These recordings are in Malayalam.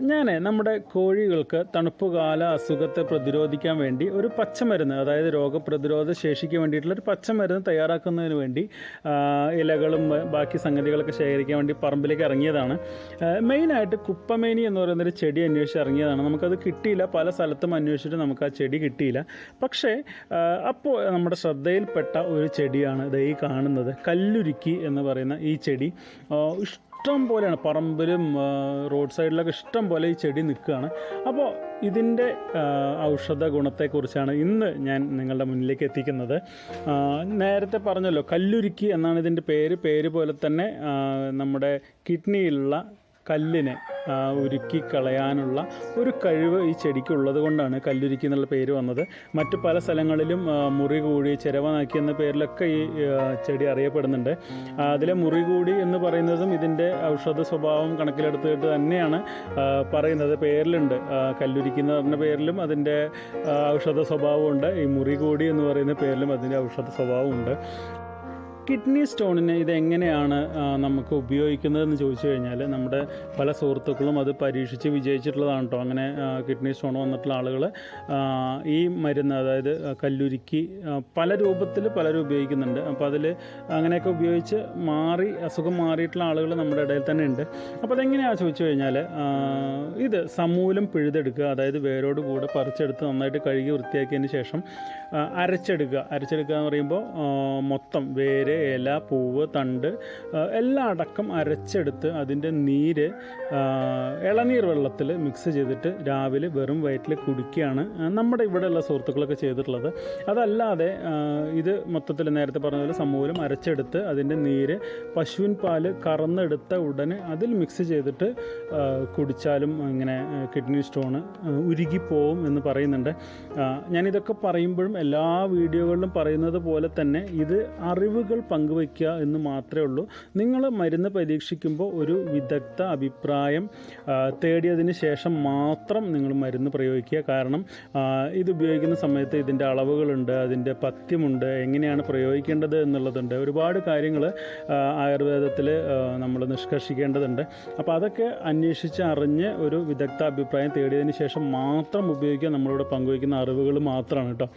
ഞാൻ നമ്മുടെ കോഴികൾക്ക് തണുപ്പുകാല അസുഖത്തെ പ്രതിരോധിക്കാൻ വേണ്ടി ഒരു പച്ചമരുന്ന് അതായത് രോഗപ്രതിരോധ ശേഷിക്ക് വേണ്ടിയിട്ടുള്ള ഒരു പച്ചമരുന്ന് തയ്യാറാക്കുന്നതിന് വേണ്ടി ഇലകളും ബാക്കി സംഗതികളൊക്കെ ശേഖരിക്കാൻ വേണ്ടി പറമ്പിലേക്ക് ഇറങ്ങിയതാണ്. മെയിനായിട്ട് കുപ്പമേനി എന്ന് പറയുന്നൊരു ചെടി അന്വേഷിച്ച് ഇറങ്ങിയതാണ്. നമുക്കത് കിട്ടിയില്ല. പല സ്ഥലത്തും അന്വേഷിച്ചിട്ട് നമുക്ക് ആ ചെടി കിട്ടിയില്ല. പക്ഷേ അപ്പോൾ നമ്മുടെ ശ്രദ്ധയിൽപ്പെട്ട ഒരു ചെടിയാണ് ഇത് ഈ കാണുന്നത്. കല്ലുരുക്കി എന്ന് പറയുന്ന ഈ ചെടി. ഇഷ്ടം പോലെയാണ്. പറമ്പിലും റോഡ് സൈഡിലൊക്കെ ഇഷ്ടം പോലെ ഈ ചെടി നിൽക്കുകയാണ്. അപ്പോൾ ഇതിന്റെ ഔഷധ ഗുണത്തെക്കുറിച്ചാണ് ഇന്ന് ഞാൻ നിങ്ങളുടെ മുന്നിലേക്ക് എത്തിക്കുന്നത്. നേരത്തെ പറഞ്ഞല്ലോ കല്ലുരുക്കി എന്നാണ് ഇതിന്റെ പേര്. പേര് പോലെ തന്നെ നമ്മുടെ കിഡ്നിയിലുള്ള കല്ലിനെ ഉരുക്കി കളയാനുള്ള ഒരു കഴിവ് ഈ ചെടിക്ക് ഉള്ളത് കൊണ്ടാണ് കല്ലുരുക്കി എന്നുള്ള പേര് വന്നത്. മറ്റ് പല സ്ഥലങ്ങളിലും മുറി കൂടി ചിരവനാക്കി എന്ന പേരിലൊക്കെ ഈ ചെടി അറിയപ്പെടുന്നുണ്ട്. അതിലെ മുറി കൂടി എന്ന് പറയുന്നതും ഇതിന്റെ ഔഷധ സ്വഭാവം കണക്കിലെടുത്തിട്ട് തന്നെയാണ് പറയുന്നത്. പേരിലുണ്ട്. കല്ലുരിക്കുന്ന പറഞ്ഞ പേരിലും അതിന്റെ ഔഷധ സ്വഭാവമുണ്ട്. ഈ മുറി കൂടി എന്ന് പറയുന്ന പേരിലും അതിന്റെ ഔഷധ സ്വഭാവമുണ്ട്. കിഡ്നി സ്റ്റോണിന് ഇതെങ്ങനെയാണ് നമുക്ക് ഉപയോഗിക്കുന്നതെന്ന് ചോദിച്ചു കഴിഞ്ഞാൽ നമ്മുടെ പല സുഹൃത്തുക്കളും അത് പരീക്ഷിച്ച് വിജയിച്ചിട്ടുള്ളതാണ് കേട്ടോ അങ്ങനെ കിഡ്നി സ്റ്റോൺ വന്നിട്ടുള്ള ആളുകൾ ഈ മരുന്ന് അതായത് കല്ലുരുക്കി പല രൂപത്തിൽ പലരും ഉപയോഗിക്കുന്നുണ്ട്. അപ്പോൾ അതിൽ അങ്ങനെയൊക്കെ ഉപയോഗിച്ച് മാറി അസുഖം മാറിയിട്ടുള്ള ആളുകൾ നമ്മുടെ ഇടയിൽ തന്നെ ഉണ്ട്. അപ്പോൾ അതെങ്ങനെയാണെന്ന് ചോദിച്ചു കഴിഞ്ഞാൽ ഇത് സമൂലം പിഴുതെടുക്കുക അതായത് വേരോട് കൂടെ പറിച്ചെടുത്ത് നന്നായിട്ട് കഴുകി വൃത്തിയാക്കിയതിന് ശേഷം അരച്ചെടുക്കുക. അരച്ചെടുക്കുക എന്ന് പറയുമ്പോൾ മൊത്തം വേര് ഇല പൂവ് തണ്ട് എല്ലാം അടക്കം അരച്ചെടുത്ത് അതിന്റെ നീര് ഇളനീർ വെള്ളത്തിൽ മിക്സ് ചെയ്തിട്ട് രാവിലെ വെറും വയറ്റിൽ കുടിക്കുകയാണ് നമ്മുടെ ഇവിടെയുള്ള സുഹൃത്തുക്കളൊക്കെ ചെയ്തിട്ടുള്ളത്. അതല്ലാതെ ഇത് മൊത്തത്തിൽ നേരത്തെ പറഞ്ഞ പോലെ സമൂലം അരച്ചെടുത്ത് അതിന്റെ നീര് പശുവിൻ പാൽ കറന്നെടുത്ത ഉടനെ അതിൽ മിക്സ് ചെയ്തിട്ട് കുടിച്ചാലും ഇങ്ങനെ കിഡ്നി സ്റ്റോണ് ഉരുകിപ്പോവും എന്ന് പറയുന്നുണ്ട്. ഞാനിതൊക്കെ പറയുമ്പോഴും എല്ലാ വീഡിയോകളിലും പറയുന്നത് പോലെ തന്നെ ഇത് അറിവുകൾ പങ്കുവയ്ക്കുക എന്ന് മാത്രമേ ഉള്ളൂ. നിങ്ങൾ മരുന്ന് പരീക്ഷിക്കുമ്പോൾ ഒരു വിദഗ്ധ അഭിപ്രായം തേടിയതിന് ശേഷം മാത്രം നിങ്ങൾ മരുന്ന് പ്രയോഗിക്കുക. കാരണം ഇത് ഉപയോഗിക്കുന്ന സമയത്ത് ഇതിന്റെ അളവുകളുണ്ട് അതിന്റെ പഥ്യമുണ്ട് എങ്ങനെയാണ് പ്രയോഗിക്കേണ്ടത് എന്നുള്ളതുണ്ട്. ഒരുപാട് കാര്യങ്ങൾ ആയുർവേദത്തിൽ നമ്മൾ നിഷ്കർഷിക്കേണ്ടതുണ്ട്. അപ്പോൾ അതൊക്കെ അന്വേഷിച്ച് അറിഞ്ഞ് ഒരു വിദഗ്ധ അഭിപ്രായം തേടിയതിന് ശേഷം മാത്രം ഉപയോഗിക്കുക നമ്മളിവിടെ പങ്കുവയ്ക്കുന്ന അറിവുകൾ മാത്രമാണ് കേട്ടോ.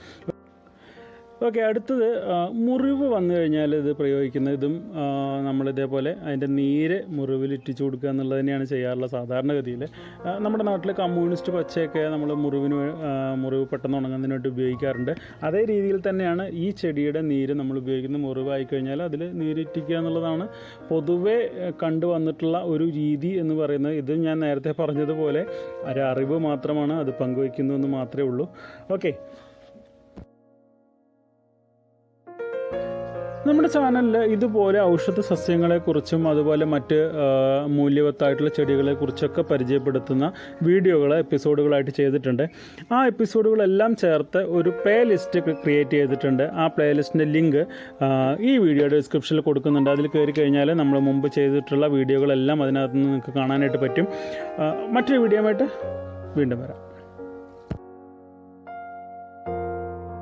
ഓക്കെ അടുത്തത് മുറിവ് വന്നു കഴിഞ്ഞാൽ ഇത് പ്രയോഗിക്കുന്ന ഇതും നമ്മളിതേപോലെ അതിന്റെ നീര് മുറിവിൽ ഇറ്റിച്ചു കൊടുക്കുക എന്നുള്ളത് തന്നെയാണ് ചെയ്യാറുള്ളത് സാധാരണഗതിയിൽ. നമ്മുടെ നാട്ടിൽ കമ്മ്യൂണിസ്റ്റ് പച്ചയൊക്കെ നമ്മൾ മുറിവിന് മുറിവ് പെട്ടെന്ന് ഉണങ്ങുന്നതിന് വേണ്ടി ഉപയോഗിക്കാറുണ്ട്. അതേ രീതിയിൽ തന്നെയാണ് ഈ ചെടിയുടെ നീര് നമ്മൾ ഉപയോഗിക്കുന്ന മുറിവായി കഴിഞ്ഞാൽ അതിൽ നീരിറ്റിക്കുക എന്നുള്ളതാണ് പൊതുവേ കണ്ടുവന്നിട്ടുള്ള ഒരു രീതി എന്ന് പറയുന്നത്. ഇത് ഞാൻ നേരത്തെ പറഞ്ഞതുപോലെ ഒരു അറിവ് മാത്രമാണ് അത് പങ്കുവയ്ക്കുന്നതെന്ന് മാത്രമേ ഉള്ളൂ. ഓക്കെ നമ്മുടെ ചാനലിൽ ഇതുപോലെ ഔഷധ സസ്യങ്ങളെക്കുറിച്ചും അതുപോലെ മറ്റ് മൂല്യവത്തായിട്ടുള്ള ചെടികളെക്കുറിച്ചൊക്കെ പരിചയപ്പെടുത്തുന്ന വീഡിയോകൾ എപ്പിസോഡുകളായിട്ട് ചെയ്തിട്ടുണ്ട്. ആ എപ്പിസോഡുകളെല്ലാം ചേർത്ത് ഒരു പ്ലേ ലിസ്റ്റ് ക്രിയേറ്റ് ചെയ്തിട്ടുണ്ട്. ആ പ്ലേ ലിസ്റ്റിന്റെ ലിങ്ക് ഈ വീഡിയോയുടെ ഡിസ്ക്രിപ്ഷനിൽ കൊടുക്കുന്നുണ്ട്. അതിൽ കയറി കഴിഞ്ഞാൽ നമ്മൾ മുമ്പ് ചെയ്തിട്ടുള്ള വീഡിയോകളെല്ലാം അതിനകത്ത് നിന്ന് നിങ്ങൾക്ക് കാണാനായിട്ട് പറ്റും. മറ്റൊരു വീഡിയോ ആയിട്ട് വീണ്ടും വരാം.